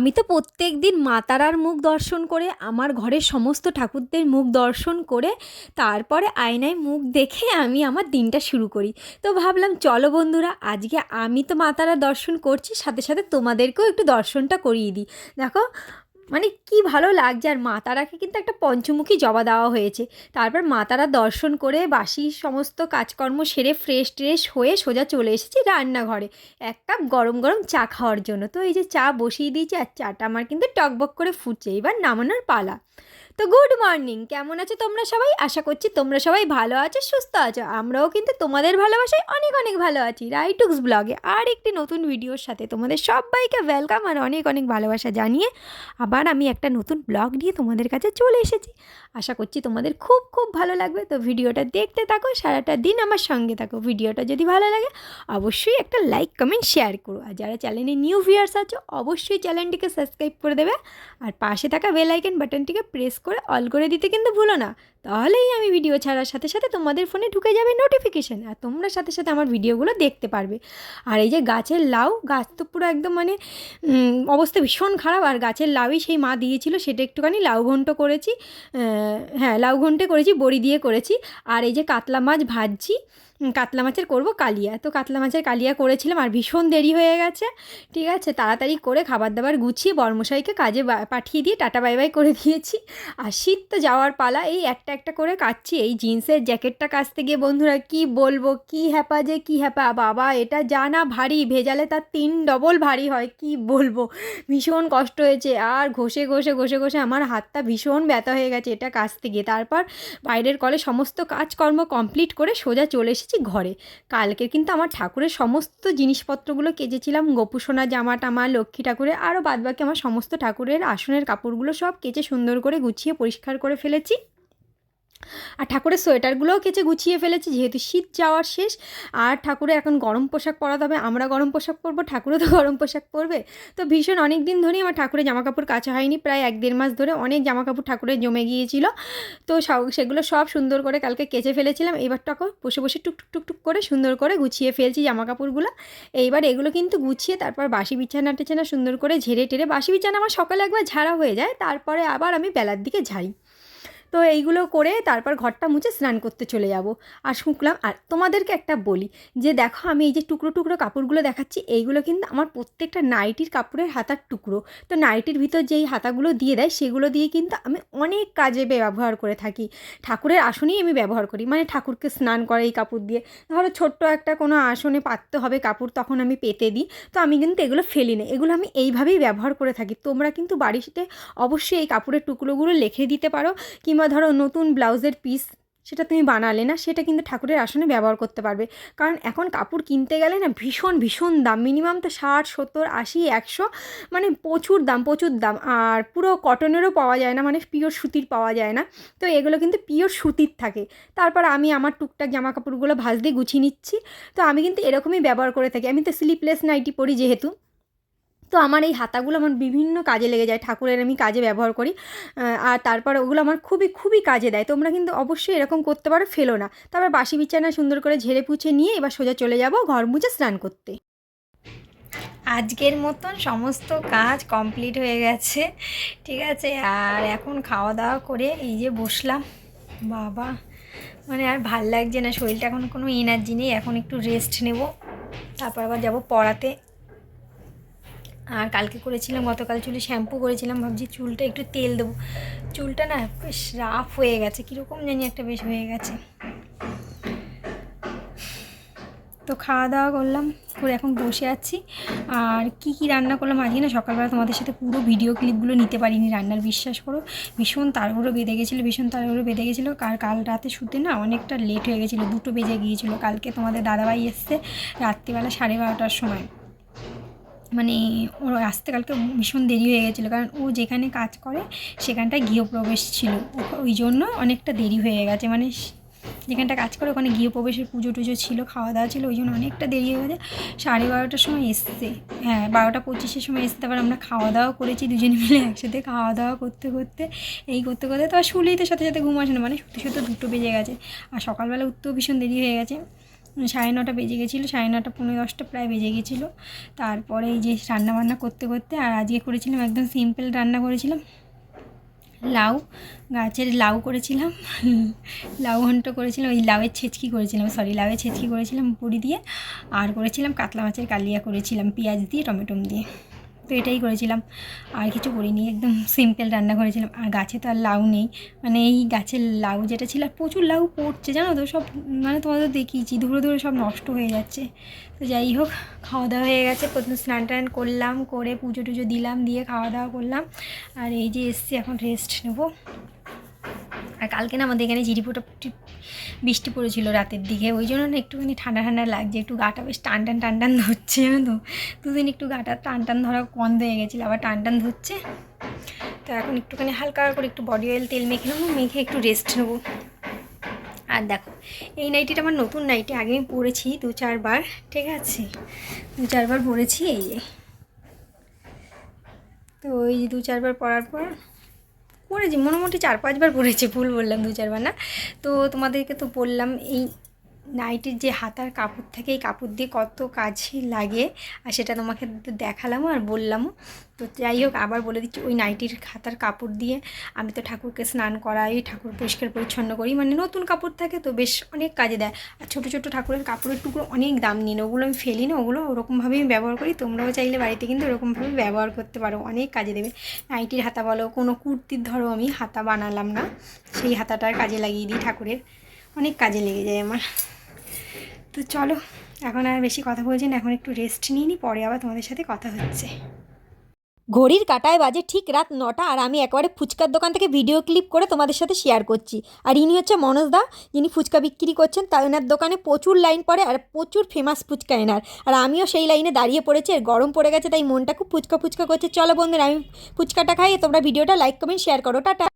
আমি তো প্রত্যেক দিন মাতারার মুখ দর্শন করে, আমার ঘরের সমস্ত ঠাকুরদের মুখ দর্শন করে, তারপরে আয়নায় মুখ দেখে আমি আমার দিনটা শুরু করি। তো ভাবলাম, চলো বন্ধুরা, আজকে আমি তো মা তারার দর্শন করছি, সাথে সাথে তোমাদেরকেও একটু দর্শনটা করিয়ে দিই। দেখো মানে কি ভালো লাগছে। আর মা তারাকে কিন্তু একটা পঞ্চমুখী জবা দেওয়া হয়েছে। তারপর মা তারা দর্শন করে বাসি সমস্ত কাজকর্ম সেরে ফ্রেশ ট্রেশ হয়ে সোজা চলে এসেছি রান্নাঘরে। এক কাপ গরম গরম চা খাওয়ার জন্য। তো এই যে চা বসিয়ে দিয়েছি আর চাটা আমার কিন্তু টকবক করে ফুটছে। এবার নামানোর পালা। তো গুড মর্নিং কেমন আছো তোমরা সবাই? আশা করছি তোমরা সবাই ভালো আছো, সুস্থ আছো। আমরাও কিন্তু তোমাদের ভালোবাসায় অনেক অনেক ভালো আছি। রাইটুক্স ব্লগে আর একটি নতুন ভিডিওর সাথে তোমাদের সবাইকে ওয়েলকাম আর অনেক অনেক ভালোবাসা জানিয়ে আবার আমি একটা নতুন ব্লগ নিয়ে তোমাদের কাছে চলে এসেছি। আশা করছি তোমাদের খুব খুব ভালো লাগবে। তো ভিডিওটা দেখতে থাকো, সারাটা দিন আমার সঙ্গে থাকো। ভিডিওটা যদি ভালো লাগে, অবশ্যই একটা লাইক কমেন্ট শেয়ার করো। আর যারা চ্যানেলে নিউ ভিউয়ার্স আছো, অবশ্যই চ্যানেলটিকে সাবস্ক্রাইব করে দেবে। আর পাশে থাকা বেল আইকন বাটনটিকে প্রেস করে অল করে দিতে কিন্তু ভুলো না। তাহলেই আমি ভিডিও ছাড়ার সাথে সাথে তোমাদের ফোনে ঢুকে যাবে নোটিফিকেশান আর তোমরা সাথে সাথে আমার ভিডিওগুলো দেখতে পারবে। আর এই যে গাছের লাউ, গাছ তো পুরো একদম মানে অবস্থা ভীষণ খারাপ, আর গাছের লাউই সেই মা দিয়েছিল, সেটা একটুখানি লাউ ঘন্ট করেছি হ্যাঁ লাউ ঘন্টে করেছি, বড়ি দিয়ে করেছি। আর এই যে কাতলা মাছ ভাজছি কাতলা মাছের করব কালিয়া। তো কাতলা মাছের কালিয়া করেছিলাম আর ভীষণ দেরি হয়ে গেছে। ঠিক আছে, তাড়াতাড়ি করে খাবার দাবার গুছিয়ে বর্মশাইকে কাজে পাঠিয়ে দিয়ে টাটা বাই বাই করে দিয়েছি। আর শীত তো যাওয়ার পালা, এই একটা একটা করে কাচ্ছি এই জিন্সের জ্যাকেটটা কাচতে গিয়ে বন্ধুরা কি বলব, কি হ্যাপা যে, কি হ্যাপা। বাবা, এটা যা না ভারী, ভেজালে তার তিন ডবল ভারী হয়, কি বলব। ভীষণ কষ্ট হয়েছে। আর ঘষে ঘষে ঘষে ঘষে আমার হাতটা ভীষণ ব্যথা হয়ে গেছে এটা কাচতে গিয়ে। তারপর বাইরের কলে সমস্ত কাজকর্ম কমপ্লিট করে সোজা চলে এসেছি। ঘরে। কালকে কিন্তু আমার ঠাকুরের সমস্ত জিনিসপত্রগুলো কেচেছিলাম। গোপুসোনা জামা টামা, লক্ষ্মী ঠাকুরের আরও বাদবাকি আমার সমস্ত ঠাকুরের আসনের কাপড়গুলো সব কেচে সুন্দর করে গুছিয়ে পরিষ্কার করে ফেলেছি। আর ঠাকুরের সোয়েটারগুলোও কেচে গুছিয়ে ফেলেছি, যেহেতু শীত যাওয়ার শেষ। আর ঠাকুরে এখন গরম পোশাক পরাতে হবে, আমরা গরম পোশাক পরবো, ঠাকুরও তো গরম পোশাক পরবে। তো ভীষণ অনেক দিন ধরেই আমার ঠাকুরের জামা কাপড় কাচা হয়নি, প্রায় এক দেড় মাস ধরে অনেক জামা কাপড় ঠাকুরের জমে গিয়েছিল। তো সেগুলো সব সুন্দর করে কালকে কেচে ফেলেছিলাম, এবার টাকো বসে বসে টুক টুক টুক করে সুন্দর করে গুছিয়ে ফেলছি জামা কাপড়গুলো এইবার এগুলো কিন্তু গুছিয়ে তারপর বাসি বিছানা টিছানা সুন্দর করে ঝেড়ে টেরে বাসি বিছানা আমার সকালে একবার ঝাড়া হয়ে যায়, তারপরে আবার আমি বেলার দিকে ঝাড়ি। তো এইগুলো করে তারপর ঘরটা মুছে স্নান করতে চলে যাব। আর শুকলাম আর তোমাদেরকে একটা বলি যে দেখো আমি এই যে টুকরো টুকরো কাপড়গুলো দেখাচ্ছি, এইগুলো কিন্তু আমার প্রত্যেকটা নাইটির কাপড়ের হাতার টুকরো। তো নাইটির ভিতর যেই হাতাগুলো দিয়ে দেয়, সেগুলো দিয়ে কিন্তু আমি অনেক কাজে ব্যবহার করে থাকি। ঠাকুরের আসনেই আমি ব্যবহার করি মানে ঠাকুরকে স্নান করে এই কাপড় দিয়ে। ধরো ছোট্ট একটা কোনো আসনে পাততে হবে কাপড়, তখন আমি পেতে দিই। তো আমি কিন্তু এগুলো ফেলি না, এগুলো আমি এইভাবেই ব্যবহার করে থাকি। তোমরা কিন্তু বাড়িতে অবশ্যই এই কাপড়ের টুকরোগুলো লিখে দিতে পারো, কিংবা ধরো নতুন ব্লাউজের পিস সেটা তুমি বানালে না, সেটা কিন্তু ঠাকুরের আসনে ব্যবহার করতে পারবে। কারণ এখন কাপড় কিনতে গেলে না ভীষণ ভীষণ দাম। মিনিমাম তো ষাট, সত্তর, আশি, একশো মানে প্রচুর দাম প্রচুর দাম। আর পুরো কটনেরও পাওয়া যায় না মানে পিওর সুতির পাওয়া যায় না। তো এগুলো কিন্তু পিওর সুতির থাকে। তারপর আমি আমার টুকটাক জামা কাপড়গুলো ভাজ দিয়ে গুছিয়ে নিচ্ছি। তো আমি কিন্তু এরকমই ব্যবহার করে থাকি। আমি তো স্লিপলেস নাইটি পরি যেহেতু। তো আমার এই হাতাগুলো আমার বিভিন্ন কাজে লেগে যায়, ঠাকুরের আমি কাজে ব্যবহার করি। আর তারপর ওগুলো আমার খুবই খুবই কাজে দেয়। তোমরা কিন্তু অবশ্যই এরকম করতে পারো, ফেলো না। তারপর বাসি বিছানা সুন্দর করে ঝেড়ে পুছে নিয়ে এবার সোজা চলে যাব ঘর মুছে স্নান করতে। আজকের মতন সমস্ত কাজ কমপ্লিট হয়ে গেছে, ঠিক আছে? আর এখন খাওয়া দাওয়া করে এই যে বসলাম। বাবা মানে আর ভালো লাগছে না, শরীরটা এখন কোনো এনার্জি নেই। এখন একটু রেস্ট নেব। তারপর আবার যাব পড়াতে। আর কালকে করেছিলাম, গতকাল চুলে শ্যাম্পু করেছিলাম, ভাবছি চুলটা একটু তেল দেবো। চুলটা না বেশ রাফ হয়ে গেছে, কীরকম জানি একটা বেশ হয়ে গেছে। তো খাওয়া দাওয়া করলাম, করে এখন বসে আছি। আর কি কি রান্না করলাম আজকে না সকালবেলা তোমাদের সাথে পুরো ভিডিও ক্লিপগুলো নিতে পারিনি, রান্নার বিশ্বাস করো। ভীষণ তাড়াহুড়ো বেঁধে গেছিল, ভীষণ তাড়াহুড়ো বেঁধে গেছিল। কার কাল রাতে শুতে না অনেকটা লেট হয়ে গেছিল, দুটো বেজে গিয়েছিল। কালকে তোমাদের দাদাভাই এসছে রাত্রিবেলা সাড়ে বারোটার সময়। মানে ওর আসতে কালকে ভীষণ দেরি হয়ে গেছিল। কারণ ও যেখানে কাজ করে সেখানটায় গৃহপ্রবেশ ছিল। ওই জন্য অনেকটা দেরি হয়ে গেছে। মানে যেখানটা কাজ করে ওখানে গৃহপ্রবেশের পুজো টুজো ছিল খাওয়া দাওয়া ছিল, ওই জন্য অনেকটা দেরি হয়ে গেছে। সাড়ে বারোটার সময় এসছে। হ্যাঁ বারোটা পঁচিশের সময় এসতে তারপর আমরা খাওয়া দাওয়া করেছি দুজনে মিলে একসাথে খাওয়া দাওয়া করতে করতে। এই করতে করতে তো শুলেই তো সাথে সাথে ঘুম আসে না। মানে সত্যি সত্যি দুটো বেজে গেছে। আর সকালবেলা উঠতেও ভীষণ দেরি হয়ে গেছে। সাড়ে নটা বেজে গেছিল, সাড়ে নটা পনেরো দশটা প্রায় বেজে গেছিল। তারপরে এই যে রান্নাবান্না করতে করতে, আর আজকে করেছিলাম একদম সিম্পল রান্না করেছিলাম। লাউ, গাছের লাউ করেছিলাম। লাউ ঘন্ট করেছিলাম ওই লাউয়ের ছেচকি করেছিলাম সরি লাউয়ের ছেচকি করেছিলাম, পুরি দিয়ে। আর করেছিলাম কাতলা মাছের কালিয়া করেছিলাম, পেঁয়াজ দিয়ে, টমেটো দিয়ে। তো এটাই করেছিলাম। আর কিছু করিনি, একদম সিম্পল রান্না করেছিলাম। আর গাছে তো আর লাউ নেই। মানে এই গাছের লাউ যেটা ছিল প্রচুর লাউ পড়ছে, জানো তো? সব মানে তোমাদের দেখিয়েছি ধরে ধরে সব নষ্ট হয়ে যাচ্ছে। তো যাই হোক, খাওয়া দাওয়া হয়ে গেছে। প্রথম স্নান টান করলাম, করে পুজো টুজো দিলাম, দিয়ে খাওয়া দাওয়া করলাম। আর এই যে এসছি, এখন রেস্ট নেব। আর কালকে না আমাদের এখানে ঝিরিপোটা বৃষ্টি পড়েছিল রাতের দিকে, ওই জন্য না একটুখানি ঠান্ডা ঠান্ডা লাগছে, একটু গাটা বেশ টান টান টান টান ধরছে, জানো তো? দুদিন একটু গাটা টান টান ধরা বন্ধ হয়ে গেছিল, আবার টান টান ধরছে। তো এখন একটুখানি হালকা করে একটু বডি অয়েল তেল মেখে নেব, মেখে একটু রেস্ট নেব। আর দেখো, এই নাইটিটা আমার নতুন নাইটি আগে আমি পরেছি দু চারবার ঠিক আছে? দু চারবার পরেছি, এই যে। তো ওই দু চারবার পরার পর পড়েছি, মোটামুটি চার পাঁচবার পড়েছি, ভুল বললাম দু চারবার না। তো তোমাদেরকে তো বললাম, এই নাইটির যে হাতার কাপড় থাকে, এই কাপড় দিয়ে কত কাজে লাগে। আর সেটা তোমাকে দেখালামও আর বললামও। তো যাই হোক, আবার বলে দিচ্ছি, ওই নাইটির হাতার কাপড় দিয়ে আমি তো ঠাকুরকে স্নান করাই, ঠাকুর পরিষ্কার পরিচ্ছন্ন করি। মানে নতুন কাপড় থাকে তো বেশ অনেক কাজে দেয়। আর ছোটো ছোটো ঠাকুরের কাপড়ের টুকরো অনেক দাম নেয় ওগুলো আমি ফেলি না, ওগুলো ওরকমভাবেই আমি ব্যবহার করি। তোমরাও চাইলে বাড়িতে কিন্তু ওরকমভাবে ব্যবহার করতে পারো, অনেক কাজে দেবে। নাইটির হাতা বলো, কোনো কুর্তির ধরো আমি হাতা বানালাম না, সেই হাতাটার কাজে লাগিয়ে দিই ঠাকুরের। অনেক কাজে লেগে যায় আমার। তো চলো, এখন আর বেশি কথা বলছি না, এখন একটু রেস্ট নিয়ে নিই পরে আবার তোমাদের সাথে কথা হচ্ছে। ঘড়ির কাটায় বাজে ঠিক রাত নটা, আর আমি একেবারে ফুচকার দোকান থেকে ভিডিও ক্লিপ করে তোমাদের সাথে শেয়ার করছি। আর ইনি হচ্ছে মনোজ দা, যিনি ফুচকা বিক্রি করছেন তা এনার দোকানে প্রচুর লাইন পড়ে আর প্রচুর ফেমাস ফুচকা এনার। আর আমিও সেই লাইনে দাঁড়িয়ে পড়েছি, আর গরম পড়ে গেছে, তাই মনটা খুব ফুচকা ফুচকা করছে। চলো বন্ধুরা, আমি ফুচকাটা খাই, তোমরা ভিডিওটা লাইক কমেন্ট শেয়ার করো। টাটা।